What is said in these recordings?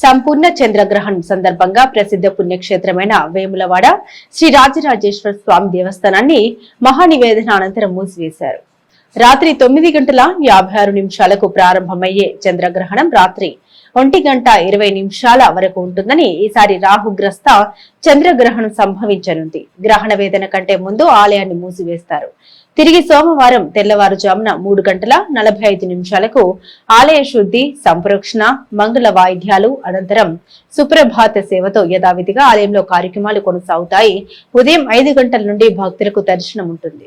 సంపూర్ణ చంద్రగ్రహణం సందర్భంగా ప్రసిద్ధ పుణ్యక్షేత్రమైన వేములవాడ శ్రీ రాజరాజేశ్వర స్వామి దేవస్థానాన్ని మహానివేదన అనంతరం మూసివేశారు. రాత్రి తొమ్మిది గంటల యాభై ఆరు నిమిషాలకు ప్రారంభమయ్యే చంద్రగ్రహణం రాత్రి ఒంటి గంట ఇరవై నిమిషాల వరకు ఉంటుందని ఈసారి రాహుగ్రస్త చంద్రగ్రహణం సంభవించనుంది. గ్రహణ వేదన కంటే ముందు ఆలయాన్ని మూసివేస్తారు. తిరిగి సోమవారం తెల్లవారుజామున మూడు గంటల నలభై ఐదు నిమిషాలకు ఆలయ శుద్ధి సంప్రోక్షణ మంగళ వాయిద్యాలు అనంతరం సుప్రభాత సేవతో యథావిధిగా ఆలయంలో కార్యక్రమాలు కొనసాగుతాయి. ఉదయం ఐదు గంటల నుండి భక్తులకు దర్శనం ఉంటుంది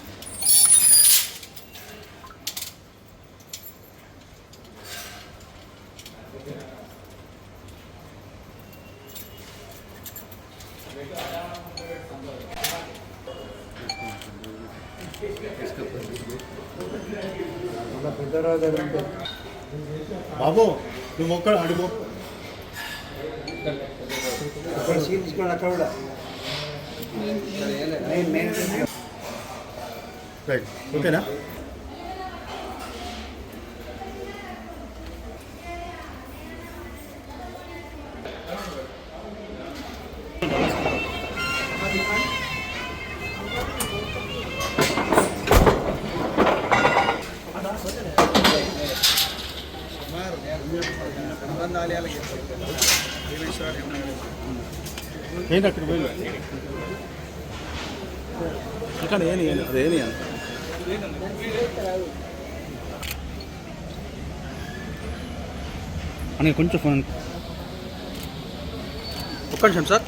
బాబు నువ్వు ఒక్కడ అడుగు. అక్కడ సీట్ తీసుకోండి అక్కడ కూడా. మెయిన్ రైట్ ఓకేనా ఏంటి అక్కడ పోయి ఇక్కడ ఏని అదేని అని కొంచెం ఫోన్. ఒక్క నిమిషం సార్.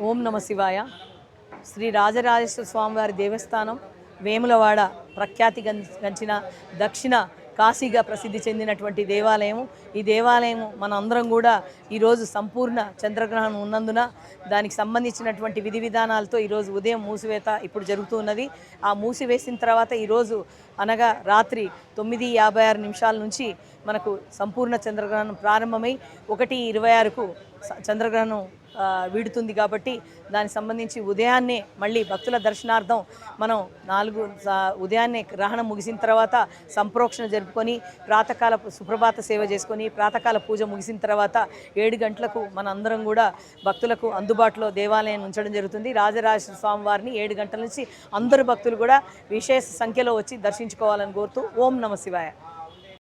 ఓం నమ శివాయ. శ్రీ రాజరాజేశ్వర స్వామివారి దేవస్థానం వేములవాడ ప్రఖ్యాతి గం- గంచిన దక్షిణ కాశీగా ప్రసిద్ధి చెందినటువంటి దేవాలయం ఈ దేవాలయం మన అందరం కూడా ఈరోజు సంపూర్ణ చంద్రగ్రహణం ఉన్నందున దానికి సంబంధించినటువంటి విధి విధానాలతో ఈరోజు ఉదయం మూసివేత ఇప్పుడు జరుగుతున్నది ఆ మూసివేసిన తర్వాత ఈరోజు అనగా రాత్రి తొమ్మిది యాభై ఆరు నిమిషాల నుంచి మనకు సంపూర్ణ చంద్రగ్రహణం ప్రారంభమై ఒకటి ఇరవై ఆరుకు చంద్రగ్రహణం వీడుతుంది కాబట్టి దానికి సంబంధించి ఉదయాన్నే మళ్ళీ భక్తుల దర్శనార్థం మనం నాలుగు సా- ఉదయాన్నే గ్రహణం ముగిసిన తర్వాత సంప్రోక్షణ జరుపుకొని ప్రాతకాల సుప్రభాత సేవ చేసుకొని ప్రాతకాల పూజ ముగిసిన తర్వాత ఏడు గంటలకు మన అందరం కూడా భక్తులకు అందుబాటులో దేవాలయం ఉంచడం జరుగుతుంది. రాజరాజేశ్వర స్వామి వారిని ఏడు గంటల నుంచి అందరు భక్తులు కూడా విశేష సంఖ్యలో వచ్చి దర్శించుకోవాలని కోరుతూ ఓం నమ శివాయ.